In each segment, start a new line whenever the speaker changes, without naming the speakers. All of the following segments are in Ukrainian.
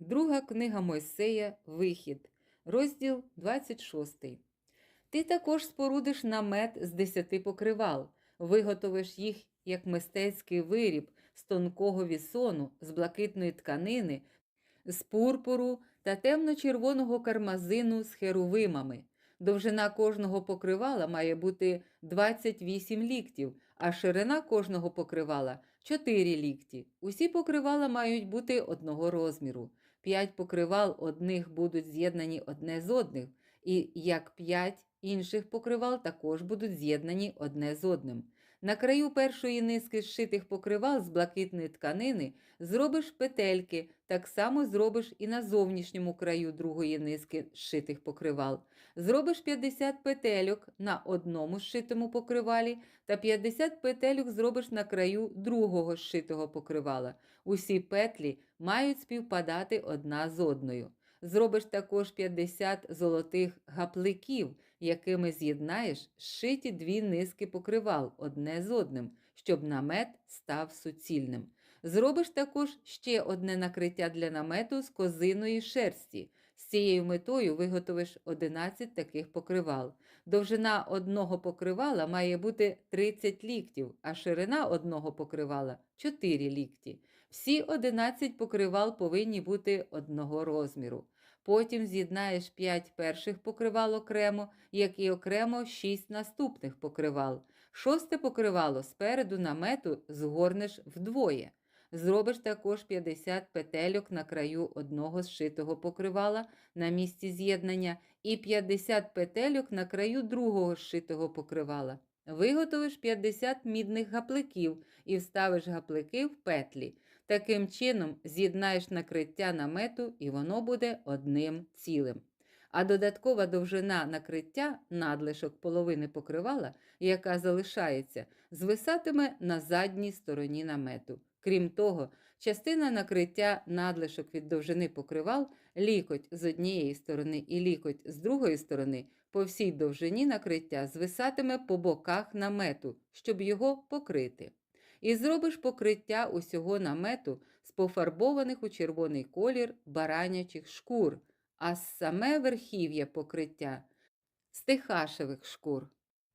Друга книга Мойсея Вихід, розділ 26. Ти також спорудиш намет з десяти покривал, виготовиш їх як мистецький виріб з тонкого вісону, з блакитної тканини, з пурпуру та темно-червоного кармазину з херувимами. Довжина кожного покривала має бути 28 ліктів, а ширина кожного покривала 4 лікті. Усі покривала мають бути одного розміру. П'ять покривал одних будуть з'єднані одне з одних, і як п'ять інших покривал також будуть з'єднані одне з одним. На краю першої низки зшитих покривал з блакитної тканини зробиш петельки, так само зробиш і на зовнішньому краю другої низки зшитих покривал. Зробиш 50 петельок на одному зшитому покривалі та 50 петельок зробиш на краю другого зшитого покривала. Усі петлі мають співпадати одна з одною. Зробиш також 50 золотих гапликів, якими з'єднаєш зшиті дві низки покривал одне з одним, щоб намет став суцільним. Зробиш також ще одне накриття для намету з козиної шерсті. З цією метою виготовиш 11 таких покривал. Довжина одного покривала має бути 30 ліктів, а ширина одного покривала 4 лікті. Всі 11 покривал повинні бути одного розміру. Потім з'єднаєш 5 перших покривал окремо, як і окремо 6 наступних покривал. Шосте покривало спереду намету згорнеш вдвоє. Зробиш також 50 петельок на краю одного зшитого покривала на місці з'єднання і 50 петельок на краю другого зшитого покривала. Виготовиш 50 мідних гапликів і вставиш гаплики в петлі. Таким чином з'єднаєш накриття намету і воно буде одним цілим. А додаткова довжина накриття надлишок половини покривала, яка залишається, звисатиме на задній стороні намету. Крім того, частина накриття надлишок від довжини покривал, лікоть з однієї сторони і лікоть з другої сторони, по всій довжині накриття звисатиме по боках намету, щоб його покрити. І зробиш покриття усього намету з пофарбованих у червоний колір баранячих шкур, а саме верхів'я покриття з тихашевих шкур.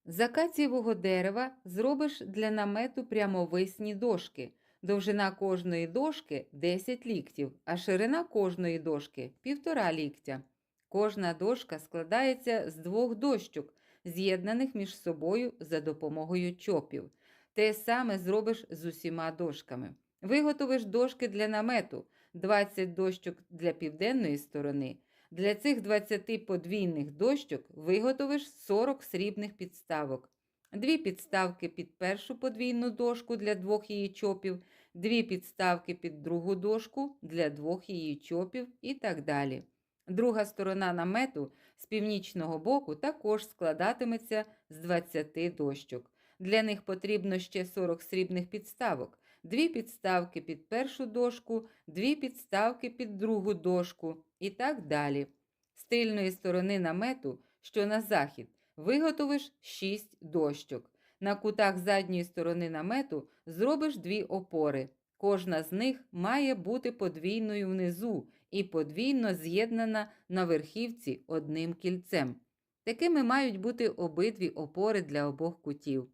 З акацієвого дерева зробиш для намету прямовисні дошки. Довжина кожної дошки 10 ліктів, а ширина кожної дошки 1,5 ліктя. Кожна дошка складається з двох дощок, з'єднаних між собою за допомогою чопів. Те саме зробиш з усіма дошками. Виготовиш дошки для намету, 20 дощок для південної сторони. Для цих 20 подвійних дощок виготовиш 40 срібних підставок. Дві підставки під першу подвійну дошку для двох її чопів, дві підставки під другу дошку для двох її чопів і так далі. Друга сторона намету з північного боку також складатиметься з 20 дощок. Для них потрібно ще 40 срібних підставок, дві підставки під першу дошку, дві підставки під другу дошку і так далі. З тильної сторони намету, що на захід, виготовиш 6 дощок. На кутах задньої сторони намету зробиш дві опори. Кожна з них має бути подвійною внизу і подвійно з'єднана на верхівці одним кільцем. Такими мають бути обидві опори для обох кутів.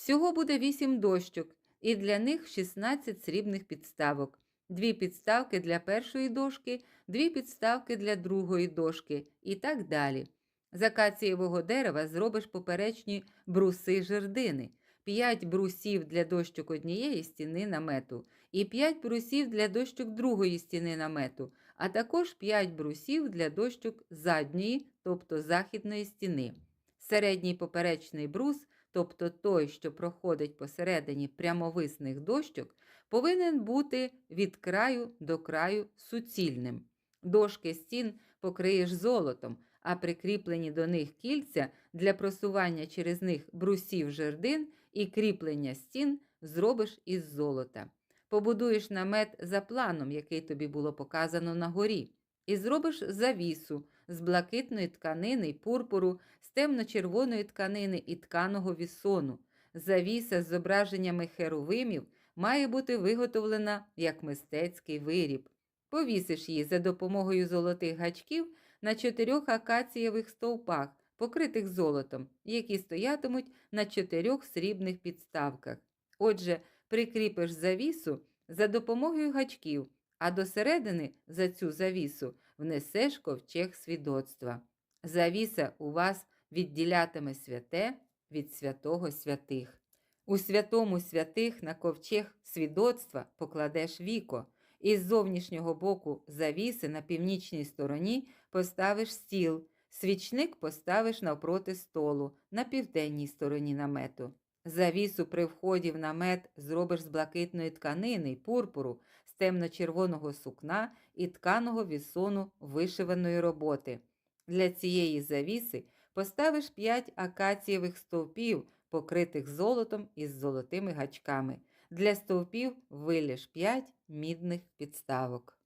Всього буде 8 дощок, і для них 16 срібних підставок, дві підставки для першої дошки, дві підставки для другої дошки і так далі. З акацієвого дерева зробиш поперечні бруси жердини, 5 брусів для дощок однієї стіни намету і 5 брусів для дощок другої стіни намету, а також 5 брусів для дощок задньої, тобто західної стіни. Середній поперечний брус, тобто той, що проходить посередині прямовисних дощок, повинен бути від краю до краю суцільним. Дошки стін покриєш золотом, а прикріплені до них кільця для просування через них брусів жердин і кріплення стін зробиш із золота. Побудуєш намет за планом, який тобі було показано на горі, і зробиш завісу з блакитної тканини й пурпуру, з темно-червоної тканини і тканого вісону. Завіса з зображеннями херовимів має бути виготовлена як мистецький виріб. Повісиш її за допомогою золотих гачків на чотирьох акацієвих стовпах, покритих золотом, які стоятимуть на чотирьох срібних підставках. Отже, прикріпиш завісу за допомогою гачків, а до середини за цю завісу внесеш ковчег свідоцтва. Завіса у вас відділятиме святе від святого святих. У святому святих на ковчег свідоцтва покладеш віко, і з зовнішнього боку завіси на північній стороні поставиш стіл, свічник поставиш навпроти столу на південній стороні намету. Завісу при вході в намет зробиш з блакитної тканини й пурпуру, з темно-червоного сукна і тканого вісону вишиваної роботи. Для цієї завіси поставиш п'ять акацієвих стовпів, покритих золотом із золотими гачками. Для стовпів виліж п'ять мідних підставок.